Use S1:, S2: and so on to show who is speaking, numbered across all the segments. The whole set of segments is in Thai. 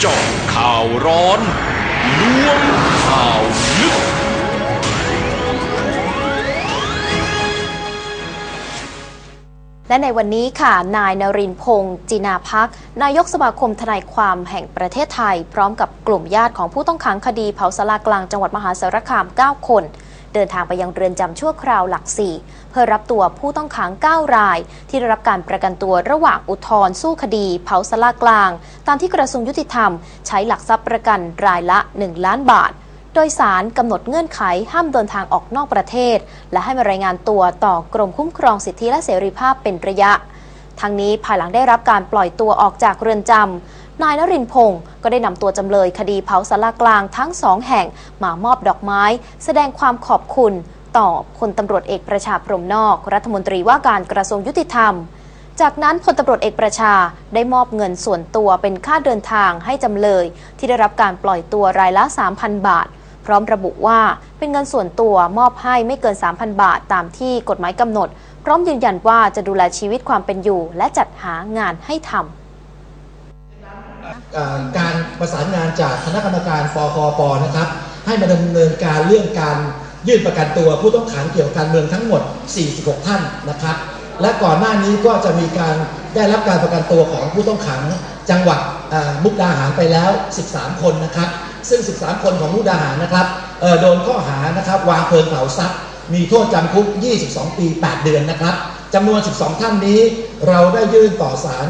S1: เจาะข่าวร้อนล้วงข่าวลึก
S2: และในวันนี้ค่ะ นายนรินพงศ์จินาพัก นายกสมาคมทนายความแห่งประเทศไทย พร้อมกับกลุ่มญาติของผู้ต้องขังคดีเผาสลากลางจังหวัดมหาสารคาม 9 คน เดินทางไปยังเรือนจำชั่วคราวหลักสี่เพื่อรับตัวผู้ต้องขัง 9 ราย ที่ได้รับการประกันตัวระหว่างอุทธรสู้คดี เผาสลากลาง ตามที่กระทรวงยุติธรรม ใช้หลักทรัพย์ประกันรายละ 1 ล้านบาท โดยสารกำหนดเงื่อนไขห้ามเดินทางออกนอกประเทศ และให้มารายงานตัวต่อกรมคุ้มครองสิทธิและเสรีภาพเป็นระยะทั้งนี้ภายหลังได้รับการปล่อยตัวออกจากเรือนจำ นายนรินพงศ์ก็ได้นำตัวจำเลยคดีเผาสารากลางทั้งสองแห่งมามอบดอกไม้ แสดงความขอบคุณ ต่อพลตำรวจเอกประชาพรมนอก รัฐมนตรีว่าการกระทรวงยุติธรรม จากนั้นพลตำรวจเอกประชาได้มอบเงินส่วนตัวเป็นค่าเดินทางให้จำเลย ที่ได้รับการปล่อยตัวรายละ 3,000 บาท พร้อมระบุว่าเป็นเงินส่วนตัวมอบให้ไม่เกิน 3,000 บาทตามที่กฎหมายกำหนด พร้อมยืนยันว่าจะดูแลชีวิตความเป็นอยู่ และจัดหางานให้ทำ
S3: การประสานงานจากคณะกรรมการปคปนะครับให้มาดำเนินการเรื่องการยื่นประกันตัวผู้ต้องขังเกี่ยวกับการเมืองทั้งหมด 46 ท่านนะครับ และก่อนหน้านี้ก็จะมีการได้รับการประกันตัวของผู้ต้องขังจังหวัดมุกดาหารไปแล้ว 13 คนนะครับ ซึ่ง 13 คนของมุกดาหารนะครับโดนข้อหานะครับวางเพลิงเผาทรัพย์มีโทษจำคุก 22 ปี 8 เดือนนะครับ จำนวน 12 ท่านนี้ เราได้ยื่นต่อศาล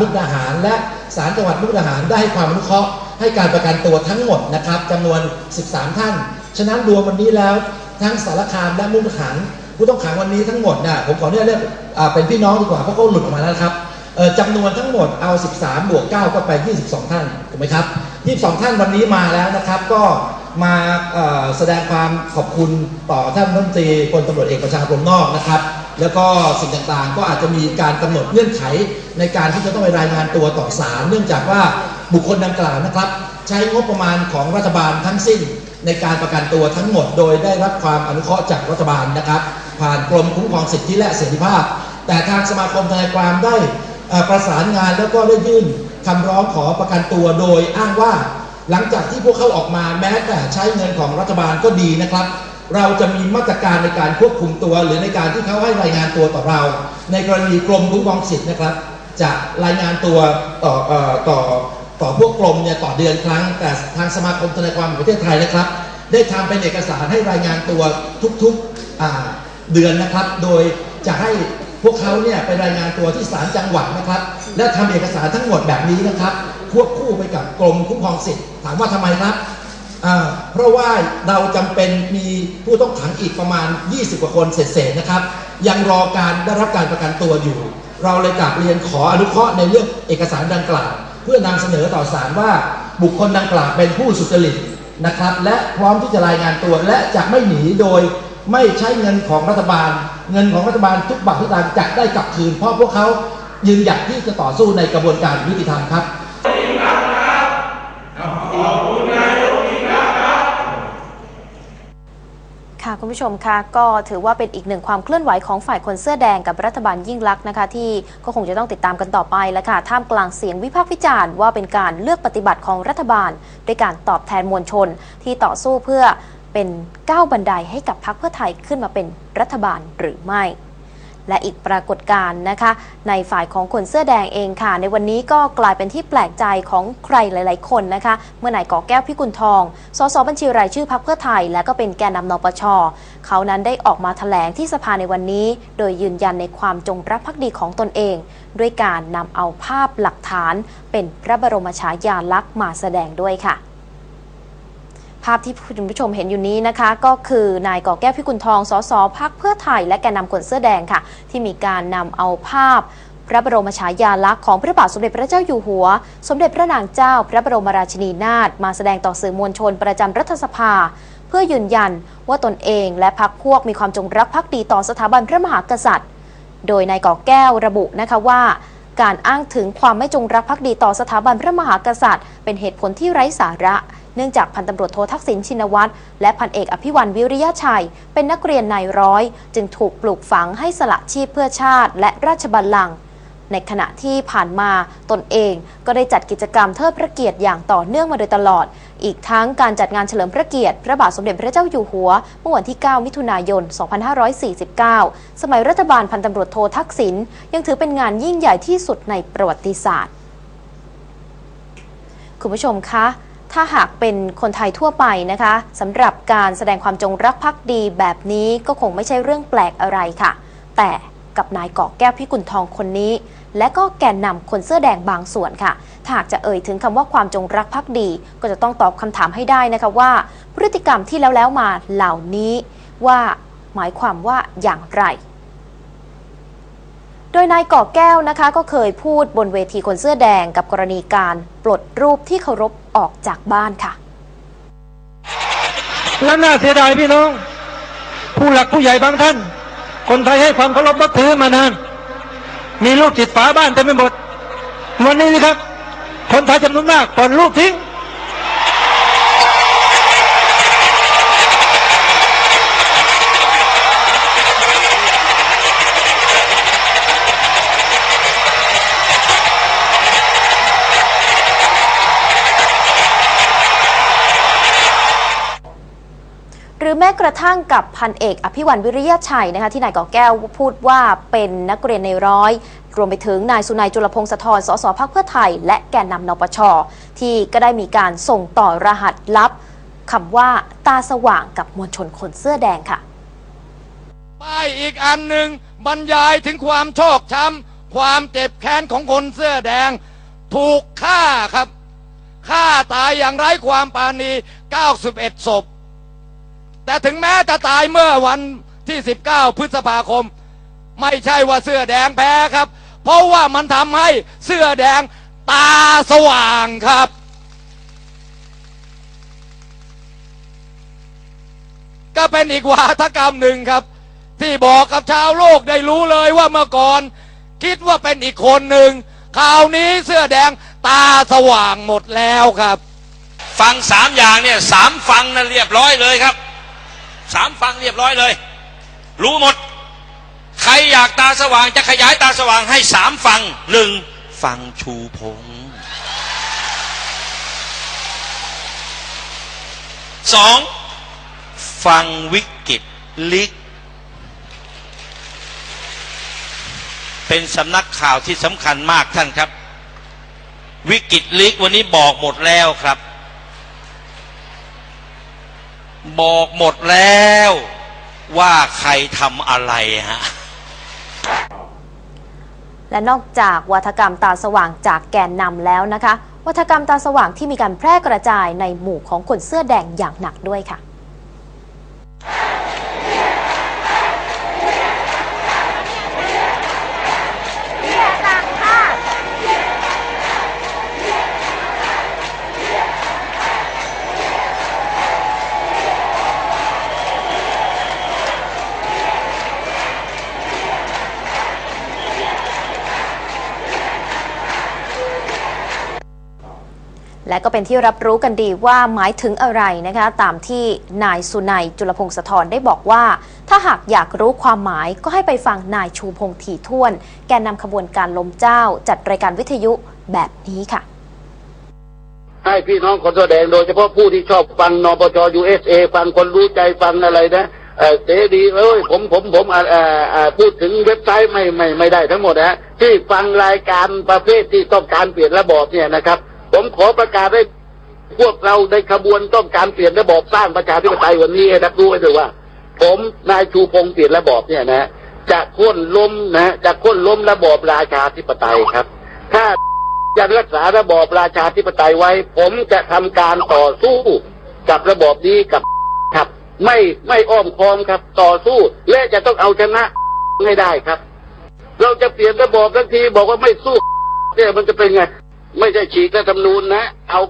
S3: มุกดาหาร และศาลจังหวัดมุกดาหารได้ให้ความอนุเคราะห์ให้การประกันตัวทั้งหมดนะครับจำนวน 13 ท่าน ฉะนั้นรวมวันนี้แล้วทั้งสารคามและมุกดาหารผู้ต้องขังวันนี้ทั้งหมดเนี่ยผมขออนุญาตเรียกเป็นพี่น้องดีกว่าเพราะเขาหลุดออกมาแล้วนะครับจำนวนทั้งหมดเอา 13 บวก 9 ก็ไป 22 ท่านถูกไหมครับ 22 ท่านวันนี้มาแล้วนะครับก็มาแสดงความขอบคุณต่อท่านรัฐมนตรีพลตำรวจเอกประชาพรมนอกนะครับ แล้วก็สิ่งต่างๆ ก็อาจจะมีการกำหนดเงื่อนไขในการที่จะต้องไปรายงานตัวต่อศาลเนื่องจากว่าบุคคลดังกล่าวนะครับ ใช้งบประมาณของรัฐบาลทั้งสิ้น ในการประกันตัวทั้งหมด โดยได้รับความอนุเคราะห์จากรัฐบาลนะครับ ผ่านกรมคุ้มครองสิทธิและเสรีภาพ แต่ทางสมาคมทนายความได้ประสานงานแล้วก็ได้ยื่นคำร้องขอประกันตัวโดยอ้างว่า หลังจากที่พวกเขาออกมาแม้แต่ใช้เงินของรัฐบาลก็ดีนะครับ เราจะมีมาตรการในการควบคุมตัว หรือในการที่เขาให้รายงานตัวต่อเรา ในกรณีกรมคุ้มครองสิทธิ์นะครับ จะรายงานตัวต่อออต่อต่อพวกกรมเนี่ยต่อเดือนครั้ง แต่ทางสมาคมทนายความแห่งประเทศไทยนะครับ ได้ทำเป็นเอกสารให้รายงานตัวทุกๆเดือนนะครับ โดยจะให้พวกเขาเนี่ยไปรายงานตัวที่ศาลจังหวัดนะครับ และทำเอกสารทั้งหมดแบบนี้นะครับควบคู่ไปกับกรมคุ้มครองสิทธิ์ถามว่าทำไมครับ เพราะว่าเราจำเป็นมีผู้ต้องขังอีกประมาณ 20 กว่าคนเศษๆนะครับ ยังรอการได้รับการประกันตัวอยู่ เราเลยกลับเรียนขออนุเคราะห์ในเรื่องเอกสารดังกล่าว เพื่อนำเสนอต่อศาลว่าบุคคลดังกล่าวเป็นผู้สุจริตนะครับ และพร้อมที่จะรายงานตัวและจะไม่หนีโดยไม่ใช้เงินของรัฐบาล เงินของรัฐบาลทุกบาททุกสตางค์จะได้กลับคืน เพราะพวกเขายืนหยัดที่จะต่อสู้ในกระบวนการยุติธรรมครับ
S2: คุณผู้ชมคะก็ถือว่าเป็นอีกหนึ่งความเคลื่อนไหวของฝ่ายคนเสื้อแดงกับรัฐบาลยิ่งลักษณ์นะคะ ที่ก็คงจะต้องติดตามกันต่อไปแล้วค่ะท่ามกลางเสียงวิพากษ์วิจารณ์ว่าเป็นการเลือกปฏิบัติของรัฐบาล ด้วยการตอบแทนมวลชน ที่ต่อสู้เพื่อเป็นก้าวบันไดให้กับพรรคเพื่อไทยขึ้นมาเป็นรัฐบาลหรือไม่ และอีกปรากฏการณ์นะคะ ในฝ่ายของคนเสื้อแดงเองค่ะ ในวันนี้ก็กลายเป็นที่แปลกใจของใครหลาย ๆ คนนะคะ เมื่อนายก่อแก้วพิกุลทอง สสบัญชีรายชื่อพรรคเพื่อไทย และก็เป็นแกนนำนปช เขานั้นได้ออกมาแถลงที่สภาในวันนี้ โดยยืนยันในความจงรักภักดีของตนเอง ด้วยการนำเอาภาพหลักฐาน เป็นพระบรมฉายาลักษณ์มาแสดงด้วยค่ะ ภาพที่คุณผู้ชมเห็นอยู่นี้นะคะ ก็คือนายก่อแก้วพิกุลทองสสพักเพื่อไทย และแกนนำคนเสื้อแดงค่ะ ที่มีการนำเอาภาพพระบรมฉายาลักษณ์ของพระบาทสมเด็จพระเจ้าอยู่หัว สมเด็จพระนางเจ้า พระบรมราชินีนาถมาแสดงต่อสื่อมวลชนประจำรัฐสภา เพื่อยืนยันว่าตนเองและพรรคพวกมีความจงรักภักดีต่อสถาบันพระมหากษัตริย์ โดยนายก่อแก้วระบุนะคะว่าการอ้างถึงความไม่จงรักภักดีต่อสถาบันพระมหากษัตริย์ เป็นเหตุผลที่ไร้สาระ เนื่องจากพันตำรวจโททักษิณชินวัตรและพันเอกอภิวันวิริยะชัย เป็นนักเรียนนายร้อย จึงถูกปลูกฝังให้สละชีพเพื่อชาติ และราชบัลลังก์ในขณะที่ผ่านมาตนเองก็ได้จัดกิจกรรมเทิดพระเกียรติอย่างต่อเนื่องมาโดยตลอด อีกทั้งการจัดงานเฉลิมพระเกียรติ พระบาทสมเด็จพระเจ้าอยู่หัว เมื่อวันที่ 9 มิถุนายน 2549 สมัยรัฐบาลพันตำรวจโททักษิณยังถือเป็นงานยิ่งใหญ่ที่สุดในประวัติศาสตร์ คุณผู้ชมคะ ถ้าหากเป็นคนไทยทั่วไปนะคะสำหรับการแสดงความจงรักภักดีแบบนี้ก็คงไม่ใช่เรื่องแปลกอะไรค่ะ แต่กับนายเกาะแก้วพิกุลทองคนนี้ และก็แกนนำคนเสื้อแดงบางส่วนค่ะถ้าหากจะเอ่ยถึงคำว่าความจงรักภักดี ก็จะต้องตอบคำถามให้ได้นะคะว่า พฤติกรรมที่แล้วแล้วมาเหล่านี้ว่าหมายความว่าอย่างไร โดยนายก่อแก้วนะคะก็เคยพูดบนเวทีคนเสื้อแดงกับกรณีการปลดรูปที่เคารพออกจากบ้านค่ะ
S4: และน่าเสียดายพี่น้อง ผู้หลักผู้ใหญ่บางท่าน คนไทยให้ความเคารพนับถือมานาน มีรูปติดฝาบ้านเต็มไปหมดวันนี้นะครับ คนไทยจำนวนมากปลดรูปทิ้ง
S2: กระทั่งกับพันเอกอภิวันวิริยะชัยนะคะที่นายก่อแก้วพูดว่าเป็นนักเรียนในร้อย รวมไปถึงนายสุนัยจุลพงศธรสสพักเพื่อไทย และแกนนำนปช ที่ก็ได้มีการส่งต่อรหัสลับคำว่าตาสว่างกับมวลชนคนเสื้อแดงค่ะ
S5: ป้ายอีกอันหนึ่งบรรยายถึงความโชคช้ำความเจ็บแค้นของคนเสื้อแดง ถูกฆ่าครับฆ่าตายอย่างไร้ความปราณี 91ศพ แต่ถึงแม้จะตายเมื่อวันที่ 19 พฤษภาคม ไม่ใช่ว่าเสื้อแดงแพ้ครับ เพราะว่ามันทำให้เสื้อแดงตาสว่างครับ ก็เป็นอีกวาทกรรมหนึ่งครับ ที่บอกกับชาวโลกได้รู้เลยว่าเมื่อก่อน คิดว่าเป็นอีกคนหนึ่งคราวนี้เสื้อแดงตาสว่างหมดแล้วครับ
S6: ฟังสามอย่างเนี่ยสามฟังนั่นเรียบร้อยเลยครับ สามฟังเรียบร้อยเลย รู้หมด ใครอยากตาสว่างจะขยายตาสว่างให้สามฟังหนึ่งฟังชูพงสองฟังวิกฤตลิก เป็นสำนักข่าวที่สำคัญมากท่านครับ วิกฤตลิกวันนี้บอกหมดแล้วครับ บอกหมดแล้ว ว่าใครทำอะไรฮะ
S2: และนอกจากวัฒกรรมตาสว่างจากแกนนำแล้วนะคะ วัฒกรรมตาสว่างที่มีการแพร่กระจายในหมู่ของคนเสื้อแดงอย่างหนักด้วยค่ะ และก็เป็นที่รับรู้กันดีว่าหมายถึงอะไรนะคะ ตามที่นายสุนัยจุลพงศธรได้บอกว่า ถ้าหากอยากรู้ความหมายก็ให้ไปฟังนายชูพงษ์ถี่ท่วน แกนนำขบวนการลมเจ้า จัดรายการวิทยุแบบนี้ค่ะ
S7: ให้พี่น้องคนแสดงโดยเฉพาะผู้ที่ชอบฟังนปช USA ฟังคนรู้ใจฟังอะไรนะเออเสดีเอ้ยผมผมผมพูดถึงเว็บไซต์ไม่ไม่ไม่ได้ทั้งหมดนะที่ฟังรายการประเภทที่ต้องการเปลี่ยนระบอบเนี่ยนะครับ ผมขอประกาศให้พวกเราในขบวนต้องการเปลี่ยนระบอบสร้างประชาธิปไตยวันนี้ให้รับรู้ไว้เลยว่า ผมนายชูพงษ์เปลี่ยนระบอบเนี่ยนะจะโค่นล้มนะจะโค่นล้มระบอบราชาธิปไตยครับ ถ้าจะรักษาระบอบราชาธิปไตยไว้ ผมจะทำการต่อสู้กับระบอบนี้กับครับ ไม่ไม่อ้อมค้อมครับ ต่อสู้และจะต้องเอาชนะให้ได้ครับ เราจะเปลี่ยนระบอบทันทีบอกว่าไม่สู้เนี่ยมันจะเป็นไง ไม่ใช่ฉีกรัฐธรรมนูญนะ เอา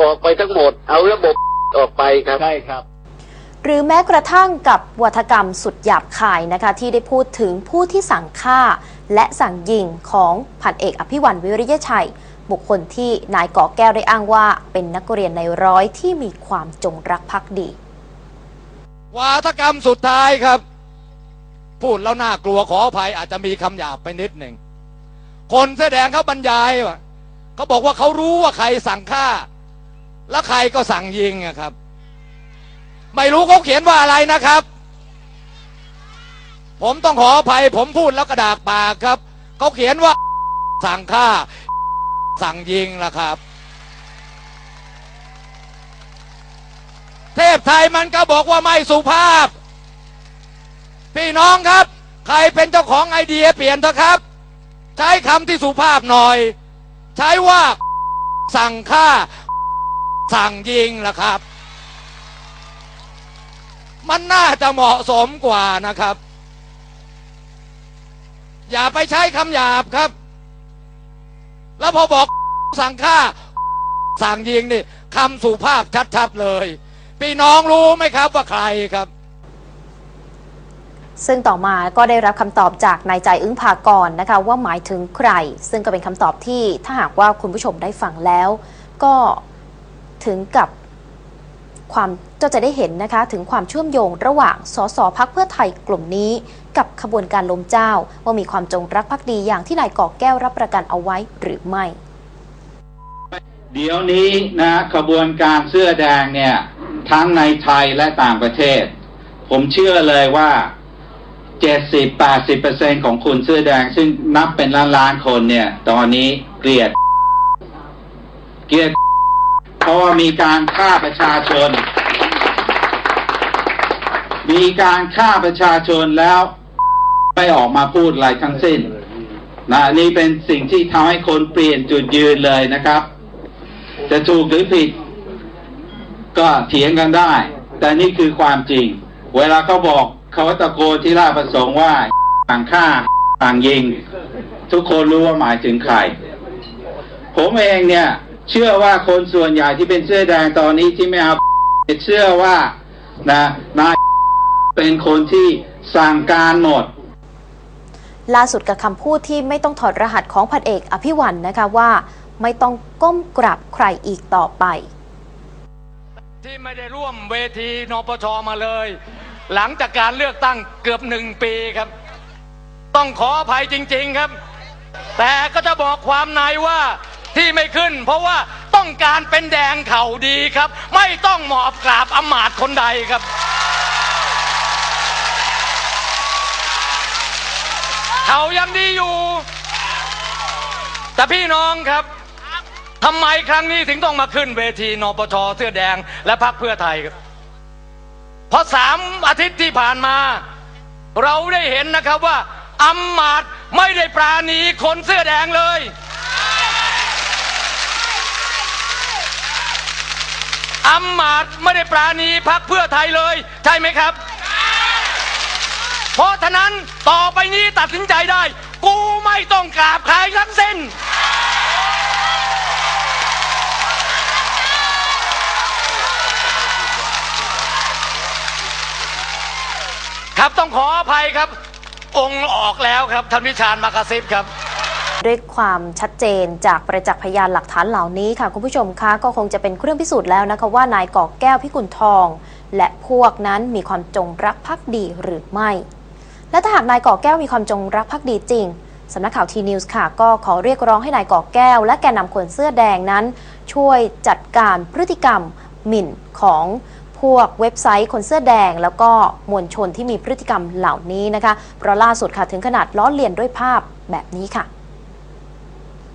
S7: ออกไปทั้งหมด เอาระบบออกไปครับใช่ครับ
S2: หรือแม้กระทั่งกับวัฒกรรมสุดหยาบคายนะคะ ที่ได้พูดถึงผู้ที่สั่งฆ่า และสั่งยิงของพันเอกอภิวันวิริยชัย บุคคลที่นายก่อแก้วได้อ้างว่า เป็นนักเรียนในร้อยที่มีความจงรักภักดี
S5: วาทกรรมสุดท้ายครับ พูดแล้วน่ากลัวขออภัยอาจจะมีคำหยาบไปนิดหนึ่ง คนเสื้อแดงเขาบรรยายว่า เขาบอกว่าเขารู้ว่าใครสั่งฆ่า แล้วใครก็สั่งยิงอะครับ ไม่รู้เขาเขียนว่าอะไรนะครับ ผมต้องขออภัย ผมพูดแล้วกระดากปากครับเขาเขียนว่า สั่งฆ่า สั่งยิงละครับ เทพไทยมันก็บอกว่าไม่สุภาพ พี่น้องครับ ใครเป็นเจ้าของไอเดียเปลี่ยนเถอะครับ ใช้คำที่สุภาพหน่อย ใช้ว่า สั่งฆ่า สั่งยิงล่ะครับ มันน่าจะเหมาะสมกว่านะครับ อย่าไปใช้คำหยาบครับ แล้วพอบอกสั่งฆ่า สั่งยิงนี่คำสุภาพชัดๆเลย พี่น้องรู้ไหมครับว่าใครครับ
S2: ซึ่งต่อมาก็ได้รับคำตอบจากนายใจอึ้งภากรนะคะ ว่าหมายถึงใคร ซึ่งก็เป็นคำตอบที่ถ้าหากว่าคุณผู้ชมได้ฟังแล้ว ก็ถึงกับความก็จะได้เห็นนะคะถึงความเชื่อมโยงระหว่างสสพักเพื่อไทยกลุ่มนี้ กับขบวนการล้มเจ้า ว่ามีความจงรักภักดีอย่างที่นายก่อแก้วรับประกันเอาไว้หรือไม่
S8: เดี๋ยวนี้นะขบวนการเสื้อแดงเนี่ยทั้งในไทยและต่างประเทศ ผมเชื่อเลยว่า 70-80%ของคุณเสื้อแดง ซึ่งนับเป็นล้านล้านๆคนเนี่ย ตอนนี้เกลียด เกลียด เพราะว่ามีการฆ่าประชาชน มีการฆ่าประชาชนแล้ว ไม่ออกมาพูดอะไรทั้งสิ้นนะนี่เป็นสิ่งที่ทำให้คนเปลี่ยนจุดยืนเลยนะครับ จะถูกหรือผิด ก็เถียงกันได้ แต่นี่คือความจริง เวลาเขาบอก เขาตะโกนที่ราชประสงค์ว่าต่างฆ่าต่างยิง ทุกคนรู้ว่าหมายถึงใคร ผมเองเนี่ย เชื่อว่าคนส่วนใหญ่ที่เป็นเสื้อแดงตอนนี้ที่ไม่เอาเชื่อว่านะนายเป็นคนที่สั่งการหมด
S2: ล่าสุดกับคำพูดที่ไม่ต้องถอดรหัสของพันเอกอภิวันนะคะว่าไม่ต้องก้มกราบใครอีกต่อไป
S5: ที่ไม่ได้ร่วมเวทีนปชมาเลย หลังจากการเลือกตั้งเกือบหนึ่งปีครับ ต้องขออภัยจริง ๆครับ แต่ก็จะบอกความในว่าที่ไม่ขึ้น เพราะว่าต้องการเป็นแดงเข่าดีครับ ไม่ต้องหมอบกราบอมาตคนใดครับ เขายังดีอยู่ แต่พี่น้องครับทำไมครั้งนี้ถึงต้องมาขึ้นเวทีนปชเสื้อแดงและพรรคเพื่อไทยครับ เพราะสามอาทิตย์ที่ผ่านมา เราได้เห็นนะครับว่าอำมาตย์ไม่ได้ปราณีคนเสื้อแดงเลยอำมาตย์ไม่ได้ปราณีพรรคเพื่อไทยเลย ใช่ไหมครับ เพราะฉะนั้นต่อไปนี้ตัดสินใจได้ กูไม่ต้องกราบใครทั้งสิ้น ครับต้องขออภัยครับ องค์ออกแล้วครับท่านวิชาญมากระซิบครับ
S2: ด้วยความชัดเจนจากประจักษ์พยานหลักฐานเหล่านี้ค่ะ คุณผู้ชมคะก็คงจะเป็นเครื่องพิสูจน์แล้วนะคะว่านายก่อแก้วพิกุลทอง และพวกนั้นมีความจงรักภักดีหรือไม่ และถ้าหากนายก่อแก้วมีความจงรักภักดีจริงสำนักข่าวทีนิวส์ค่ะ ก็ขอเรียกร้องให้นายก่อแก้ว และแกนนำคนเสื้อแดงนั้น ช่วยจัดการพฤติกรรมหมิ่นของ พวกเว็บไซต์คนเสื้อแดง แล้วก็มวลชนที่มีพฤติกรรมเหล่านี้นะคะเพราะล่าสุดค่ะถึงขนาดล้อเลียนด้วยภาพแบบนี้ค่ะ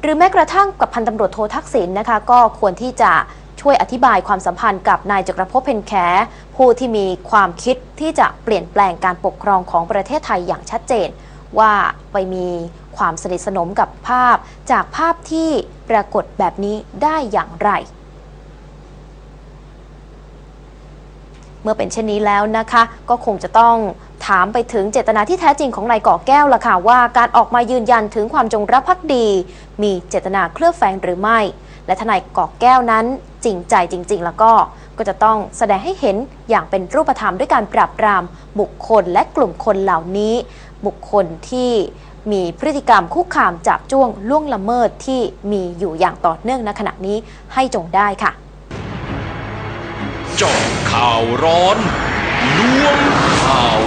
S2: หรือแม้กระทั่งกับพันตำรวจโททักษิณนะคะก็ควรที่จะช่วยอธิบายความสัมพันธ์กับนายจักรภพเพนแขผู้ที่มีความคิดที่จะเปลี่ยนแปลงการปกครองของประเทศไทยอย่างชัดเจน ว่าไปมีความสนิทสนมกับภาพ จากภาพที่ปรากฏแบบนี้ได้อย่างไร เมื่อเป็นเช่นนี้แล้วนะคะ ก็คงจะต้องถามไปถึงเจตนาที่แท้จริงของนายก่อแก้วล่ะค่ะว่าการออกมายืนยันถึงความจงรักภักดี มีเจตนาเคลือบแฝงหรือไม่ และทนายก่อแก้วนั้นจริงใจจริง ๆ แล้วก็ก็จะต้องแสดงให้เห็นอย่างเป็นรูปธรรมด้วยการปราบปราม บุคคลและกลุ่มคนเหล่านี้ บุคคลที่มีพฤติกรรมคุกคามจับจ้วงล่วงละเมิดที่มีอยู่อย่างต่อเนื่องณขณะนี้ให้จงได้ค่ะ
S1: จาะข่าวร้อนล้วงข่าว